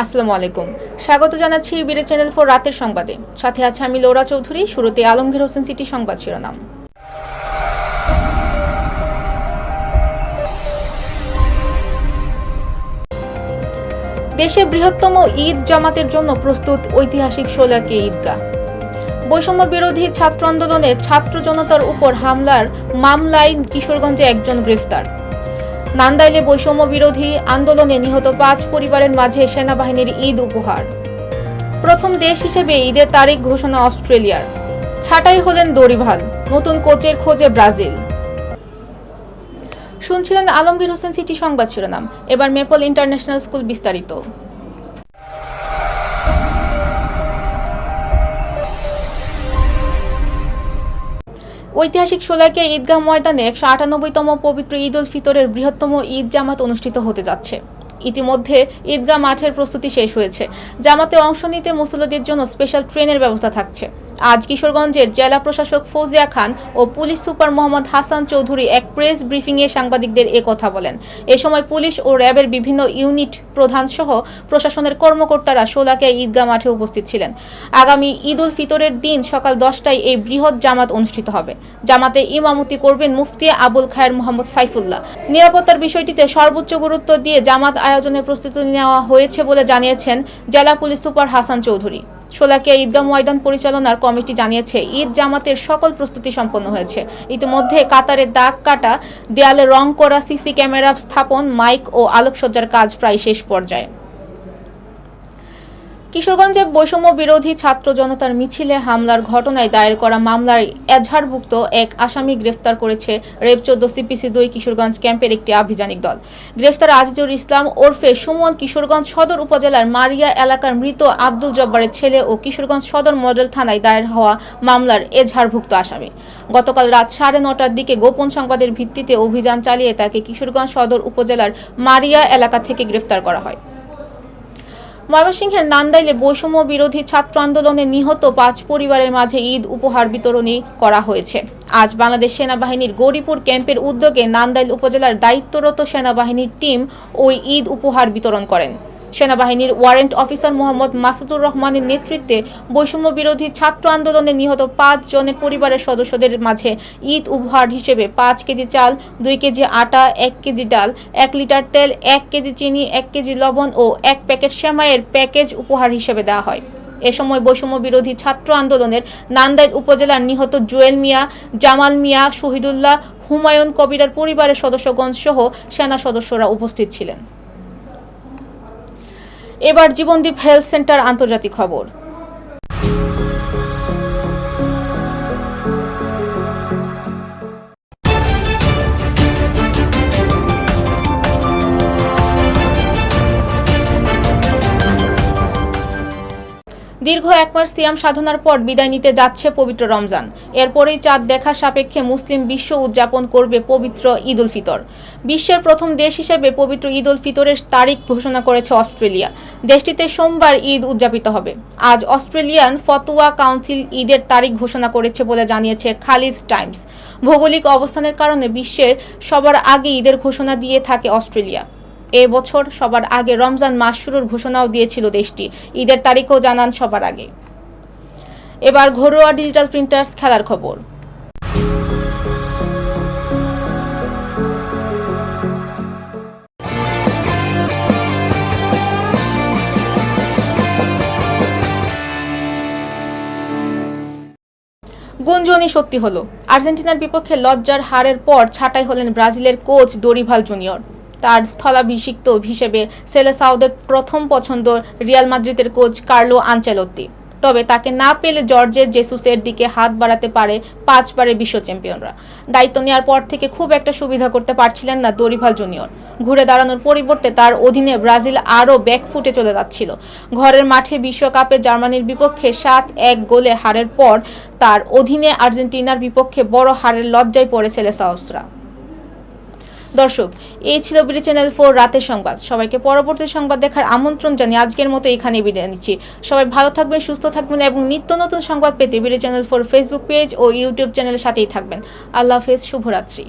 আসসালামু আলাইকুম। স্বাগত জানাচ্ছি বিরে চ্যানেল ফোর রাতের সংবাদে। সাথে আছে আমি লৌরা চৌধুরী, শুরুতে আলমগীর হোসেন সিটি সংবাদ শিরোনাম। দেশের বৃহত্তম ঈদ জামাতের জন্য প্রস্তুত ঐতিহাসিক শোলাকে ঈদগাহ। বৈষম্য বিরোধী ছাত্র আন্দোলনে ছাত্র জনতার উপর হামলার মামলায় কিশোরগঞ্জে একজন গ্রেফতার। নান্দাইলে বৈষম্য বিরোধী আন্দোলনে নিহত পাঁচ পরিবারের মাঝে সেনাবাহিনীর ঈদ উপহার। প্রথম দেশ হিসেবে ঈদের তারিখ ঘোষণা অস্ট্রেলিয়ার। ছাটাই হলেন দরিভাল, নতুন কোচের খোঁজে ব্রাজিল। শুনছিলেন আলমগীর হোসেন সিটি সংবাদ শিরোনাম, এবার মেপল ইন্টারন্যাশনাল স্কুল বিস্তারিত। ঐতিহাসিক সোলাইকে ঈদগাহ ময়দানে একশো আটানব্বইতম পবিত্র ঈদ উল ফিতরের বৃহত্তম ঈদ জামাত অনুষ্ঠিত হতে যাচ্ছে। ইতিমধ্যে ঈদগাহ মাঠের প্রস্তুতি শেষ হয়েছে। জামাতে অংশ নিতে মুসল্লিদের জন্য স্পেশাল ট্রেনের ব্যবস্থা থাকছে। আজ কিশোরগঞ্জের জেলা প্রশাসক ফৌজিয়া খান ও পুলিশ সুপার মোহাম্মদ হাসান চৌধুরী এক প্রেস ব্রিফিংয়ে সাংবাদিকদের এ কথা বলেন। এ সময় পুলিশ ও র্যাবের বিভিন্ন ইউনিট প্রধান সহ প্রশাসনের কর্মকর্তারা শোলাকিয়া ঈদগাহ মাঠে উপস্থিত ছিলেন। আগামী ঈদ উল ফিতরের দিন সকাল দশটায় এই বৃহৎ জামাত অনুষ্ঠিত হবে। জামাতে ইমামতি করবেন মুফতি আবুল খায়ের মোহাম্মদ সাইফুল্লাহ। নিরাপত্তার বিষয়টিতে সর্বোচ্চ গুরুত্ব দিয়ে জামাত আয়োজনের প্রস্তুতি নেওয়া হয়েছে বলে জানিয়েছেন জেলা পুলিশ সুপার হাসান চৌধুরী। শোলাকিয়া ঈদগাহ ময়দান পরিচালনার কমিটি জানিয়েছে, ঈদ জামাতের সকল প্রস্তুতি সম্পন্ন হয়েছে। ইতিমধ্যে কাতারে দাগ কাটা, দেয়ালে রং করা সিসি ক্যামেরা স্থাপন, মাইক ও আলোকসজ্জার কাজ প্রায় শেষ পর্যায়ে। কিশোরগঞ্জে বৈষম্য বিরোধী ছাত্র জনতার মিছিলে হামলার ঘটনায় দায়ের করা মামলার এজাহারভুক্ত এক আসামি গ্রেফতার করেছে রেব চোদ্দ সিপিসি দুই কিশোরগঞ্জ ক্যাম্পের একটি আভিযানিক দল। গ্রেফতার আজিজুর ইসলাম ওরফে সুমন কিশোরগঞ্জ সদর উপজেলার মারিয়া এলাকার মৃত আব্দুল জব্বারের ছেলে ও কিশোরগঞ্জ সদর মডেল থানায় দায়ের হওয়া মামলার এজাহারভুক্ত আসামি। গতকাল রাত সাড়ে নটার দিকে গোপন সংবাদের ভিত্তিতে অভিযান চালিয়ে তাকে কিশোরগঞ্জ সদর উপজেলার মারিয়া এলাকা থেকে গ্রেফতার করা হয়। ময়মনসিংহের নান্দাইলে বৈষম্য বিরোধী ছাত্র আন্দোলনে নিহত পাঁচ পরিবারের মাঝে ঈদ উপহার বিতরণী করা হয়েছে। আজ বাংলাদেশ সেনাবাহিনীর গৌরীপুর ক্যাম্পের উদ্যোগে নান্দাইল উপজেলার দায়িত্বরত সেনাবাহিনীর টিম ওই ঈদ উপহার বিতরণ করেন। সেনাবাহিনীর ওয়ারেন্ট অফিসার মোহাম্মদ মাসুদুর রহমানের নেতৃত্বে বৈষম্য বিরোধী ছাত্র আন্দোলনে নিহত পাঁচ জনের পরিবারের সদস্যদের মাঝে ঈদ উপহার হিসেবে পাঁচ কেজি চাল, দুই কেজি আটা, এক কেজি ডাল, এক লিটার তেল, এক কেজি চিনি, এক কেজি লবণ ও এক প্যাকেট সেমাইয়ের প্যাকেজ উপহার হিসেবে দেওয়া হয়। এ সময় বৈষম্য বিরোধী ছাত্র আন্দোলনের নান্দাইল উপজেলার নিহত জুয়েল মিয়া, জামাল মিয়া, শহীদুল্লাহ, হুমায়ুন কবিরের পরিবারের সদস্যগণ সহ সেনা সদস্যরা উপস্থিত ছিলেন। এবার জীবনদীপ হেলথ সেন্টার আন্তর্জাতিক খবর। দীর্ঘ এক মাস সিয়াম সাধনার পর বিদায় নিতে যাচ্ছে পবিত্র রমজান। এরপরেই চাঁদ দেখা সাপেক্ষে মুসলিম বিশ্ব উদযাপন করবে পবিত্র ঈদ উল ফিতর। বিশ্বের প্রথম দেশ হিসেবে পবিত্র ঈদ উল ফিতরের তারিখ ঘোষণা করেছে অস্ট্রেলিয়া। দেশটিতে সোমবার ঈদ উদযাপিত হবে। আজ অস্ট্রেলিয়ান ফতোয়া কাউন্সিল ঈদের তারিখ ঘোষণা করেছে বলে জানিয়েছে খালিজ টাইমস। ভৌগোলিক অবস্থানের কারণে বিশ্বের সবার আগে ঈদের ঘোষণা দিয়ে থাকে অস্ট্রেলিয়া। এ বছর সবার আগে রমজান মাস শুরুর ঘোষণাও দিয়েছিল দেশটি। ঈদের তারিখও জানান সবার আগে। এবার ঘরোয়া ডিজিটাল প্রিন্টার্স খেলার খবর। গুঞ্জনই সত্যি হলো। আর্জেন্টিনার বিপক্ষে লজ্জার হারের পর ছাঁটাই হলেন ব্রাজিলের কোচ দরিভাল জুনিয়র। তার স্থলাভিষিক্ত হিসেবে সেলেসাউদের প্রথম পছন্দ রিয়াল মাদ্রিদের কোচ কার্লো আনচেলত্তি। তবে তাকে না পেলে জর্জের জেসুসের দিকে হাত বাড়াতে পারে পাঁচবারের বিশ্ব চ্যাম্পিয়নরা। দায়িত্ব নেওয়ার পর থেকে খুব একটা সুবিধা করতে পারছিলেন না দরিভাল জুনিয়র। ঘুরে দাঁড়ানোর পরিবর্তে তার অধীনে ব্রাজিল আরও ব্যাকফুটে চলে যাচ্ছিল। ঘরের মাঠে বিশ্বকাপে জার্মানির বিপক্ষে সাত এক গোলে হারের পর তার অধীনে আর্জেন্টিনার বিপক্ষে বড় হারের লজ্জায় পড়েছে লেসাউসরা দর্শক, এই ছিল বিডি চ্যানেল ফোর রাতের সংবাদ। সবাইকে পরবর্তী সংবাদ দেখার আমন্ত্রণ জানিয়ে আজকের মতো এখানে বিদায় নিচ্ছি। সবাই ভালো থাকবেন, সুস্থ থাকবেন এবং নিত্য নতুন সংবাদ পেতে BD channel four Facebook page ও ইউটিউব চ্যানেলের সাথেই থাকবেন। আল্লাহ হাফেজ, শুভরাত্রি।